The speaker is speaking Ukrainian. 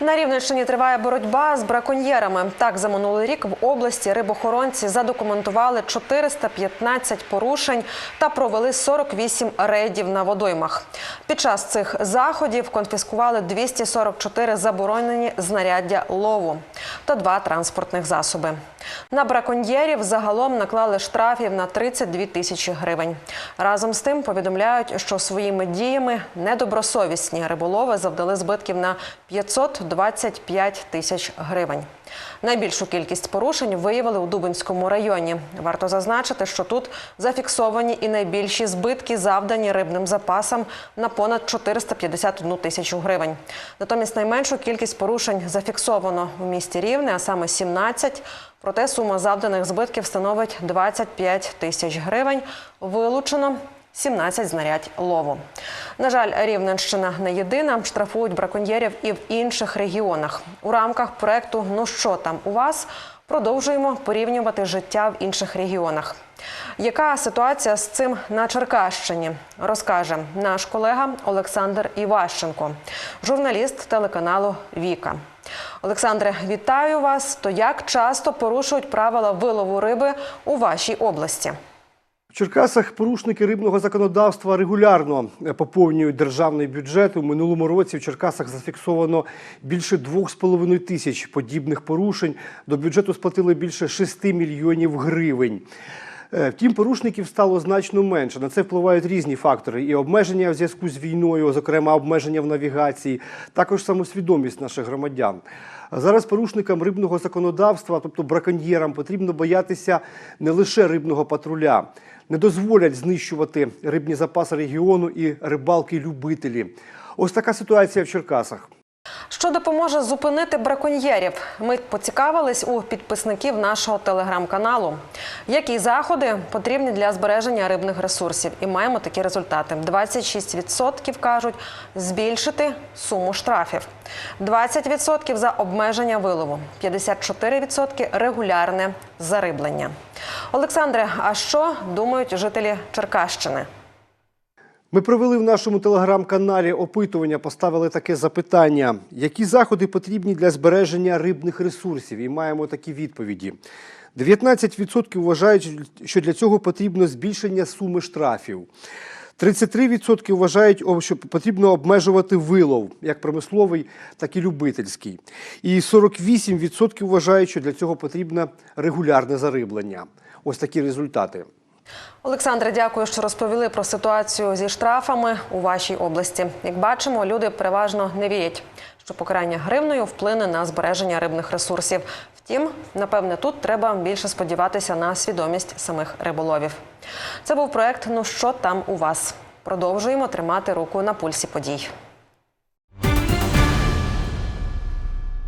На Рівненщині триває боротьба з браконьєрами. Так, за минулий рік в області рибохоронці задокументували 415 порушень та провели 48 рейдів на водоймах. Під час цих заходів конфіскували 244 заборонені знаряддя лову та два транспортних засоби. На браконьєрів загалом наклали штрафів на 32 тисячі гривень. Разом з тим повідомляють, що своїми діями недобросовісні риболови завдали збитків на 525 тисяч гривень. Найбільшу кількість порушень виявили у Дубинському районі. Варто зазначити, що тут зафіксовані і найбільші збитки, завдані рибним запасам на понад 451 тисячу гривень. Натомість найменшу кількість порушень зафіксовано у місті Рівне, а саме 17. Проте сума завданих збитків становить 25 тисяч гривень. Вилучено 17 знарядь лову. На жаль, Рівненщина не єдина. Штрафують браконьєрів і в інших регіонах. У рамках проекту Ну що там у вас продовжуємо порівнювати життя в інших регіонах. Яка ситуація з цим на Черкащині? Розкаже наш колега Олександр Іващенко, журналіст телеканалу Віка. Олександре, вітаю вас. То як часто порушують правила вилову риби у вашій області? Черкасах порушники рибного законодавства регулярно е, поповнюють державний бюджет. У минулому році в Черкасах зафіксовано більше 2,5 тисяч подібних порушень. До бюджету сплатили більше 6 мільйонів гривень. Е, Втім, порушників стало значно менше. На це впливають різні фактори: і обмеження в зв'язку з війною, зокрема обмеження в навігації, також самосвідомість наших громадян. Зараз порушникам рибного законодавства, тобто браконьєрам, потрібно боятися не лише рибного патруля. Не дозволять знищувати рибні запаси регіону і рибалки-любителі. Ось така ситуація в Черкасах. Що допоможе зупинити браконьєрів? Ми поцікавились у підписників нашого телеграм-каналу. Які заходи потрібні для збереження рибних ресурсів? І маємо такі результати: 26% кажуть збільшити суму штрафів, 20% за обмеження вилову, 54% регулярне зариблення. Олександре, а що думають жителі Черкащини? Ми провели в нашому телеграм-каналі опитування, поставили таке запитання: які заходи потрібні для збереження рибних ресурсів? І маємо такі відповіді. 19% вважають, що для цього потрібно збільшення суми штрафів. 33% вважають, що потрібно обмежувати вилов, як промисловий, так і любительський. І 48% вважають, що для цього потрібно регулярне зариблення. Ось такі результати. Олександре, дякую, що розповіли про ситуацію зі штрафами у вашій області. Як бачимо, люди переважно не вірять, що покарання гривною вплине на збереження рибних ресурсів. Втім, напевне, тут треба більше сподіватися на свідомість самих риболовів. Це був проект Ну що там у вас? Продовжуємо тримати руку на пульсі подій.